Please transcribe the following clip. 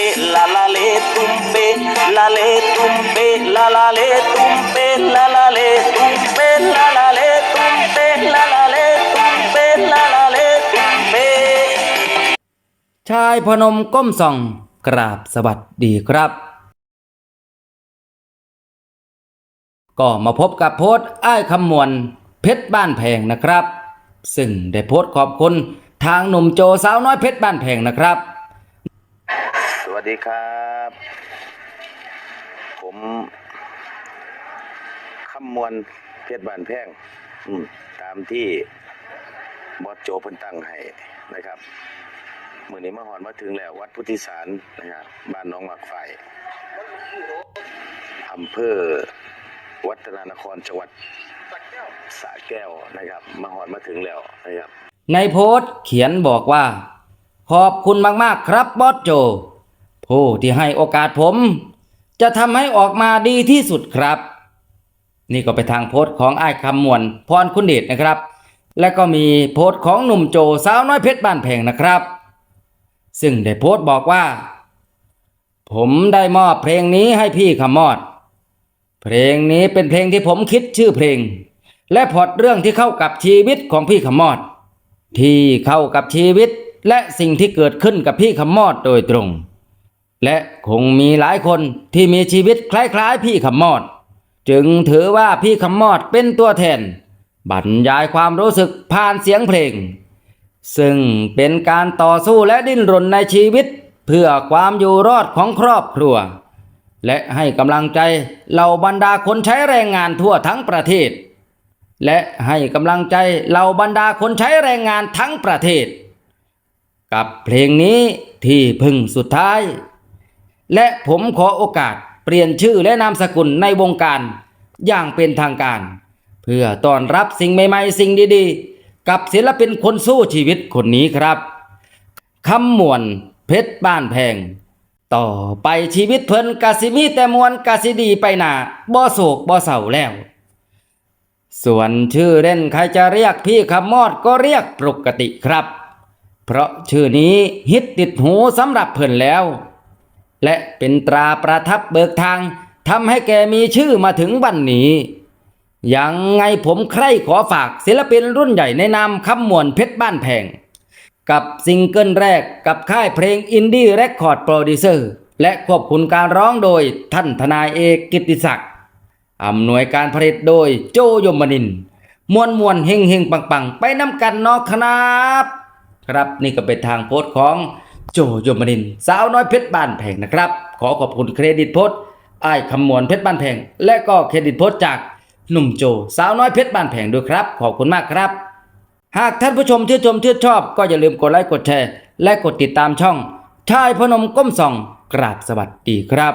tumpe la la le tumpe la le tumpe la la le tumpe la la le tumpe la la le tumpe la la le tumpe la la le tumpe ชายพนมก้มส่องกราบสวัสดีครับ ก็มาพบกับโพสต์อ้ายคำมวลเพชรบ้านแพงนะครับ ซึ่งได้โพสต์ขอบคุณทางหนุ่มโจสาวน้อยเพชรบ้านแพงนะครับ วัสดีครับ ผมคำมวลเพชรบานแพงตามที่บอสโจเพิ่นตั้งให้นะครับมื่อนี้มาหอนมาถึงแล้ววัดพุทธิสารนะครับบ้านน้องหมักไฟอำเภอวัฒนานครจังหวัดสระแก้วนะครับมาหอนมาถึงแล้วนะครับในโพสต์เขียนบอกว่า ขอบคุณมาก ๆ ครับบอสโจ ผู้ที่ให้โอกาสผม จะทำให้ออกมาดีที่สุดครับ นี่ก็ไปทางโพสต์ของไอ้คำมวลพรคุณเดชนะครับ และก็มีโพสต์ของหนุ่มโจสาวน้อยเพชรบ้านแพงนะครับ ซึ่งได้โพสต์บอกว่า ผมได้มอบเพลงนี้ให้พี่ขมอด เพลงนี้เป็นเพลงที่ผมคิดชื่อเพลง และพอดเรื่องที่เข้ากับชีวิตของพี่ขมอด ที่เข้ากับชีวิตและสิ่งที่เกิดขึ้นกับพี่ขมอดโดยตรง และคงมีหลายคนที่มีชีวิตคล้ายๆ พี่ขมอด จึงถือว่าพี่ขมอดเป็นตัวแทน บรรยายความรู้สึกผ่านเสียงเพลง ซึ่งเป็นการต่อสู้และดิ้นรนในชีวิต เพื่อความอยู่รอดของครอบครัว และให้กำลังใจเหล่าบรรดาคนใช้แรงงานทั่วทั้งประเทศ และให้กำลังใจเหล่าบรรดาคนใช้แรงงานทั้งประเทศ กับเพลงนี้ที่พึ่งสุดท้าย และผมขอโอกาสเปลี่ยนชื่อและนามสกุลในวงการอย่างเป็นทางการ เพื่อต้อนรับสิ่งใหม่ๆ สิ่งดีๆ กับศิลปินคนสู้ชีวิตคนนี้ครับคำมวนเพชรบ้านแพง ต่อไปชีวิตเพิ่นกะสิมีแต่มวลกะสิดีไปหนาบ่โศกบ่เศร้าแล้ว ส่วนชื่อเล่นใครจะเรียกพี่ขมอดก็เรียกปกติครับ เพราะชื่อนี้ฮิตติดหูสำหรับเพิ่นแล้ว และเป็นตราประทับเบิกทางทำให้แกมีชื่อมาถึงวันนี้ ยังไงผมใคร่ขอฝากศิลปินรุ่นใหญ่ในนามคำมวนเพชรบ้านแพง กับซิงเกิลแรกกับค่ายเพลงอินดี้เรคคอร์ดโปรดิวเซอร์และควบคุมการร้องโดยท่านทนายเอกกิติศักดิ์อำนวยการผลิตโดยโจยมนินมวนมวนเฮงเฮงปังปังไปน้ำกันนาะครับ ครับนี่ก็เป็นทางโพสต์ของ โจยมนิน สาวน้อยเพชรบ้านแพงนะครับ ขอขอบคุณเครดิตโพสต์ไอ้คำมวลเพชรบ้านแพง และก็เครดิตโพสต์จากหนุ่มโจ สาวน้อยเพชรบ้านแพงด้วยครับ ขอบคุณมากครับ หากท่านผู้ชมที่ชมที่ชอบ ก็อย่าลืมกดไลค์กดแชร์ และกดติดตามช่องชายพนมก้มส่อง กราบสวัสดีครับ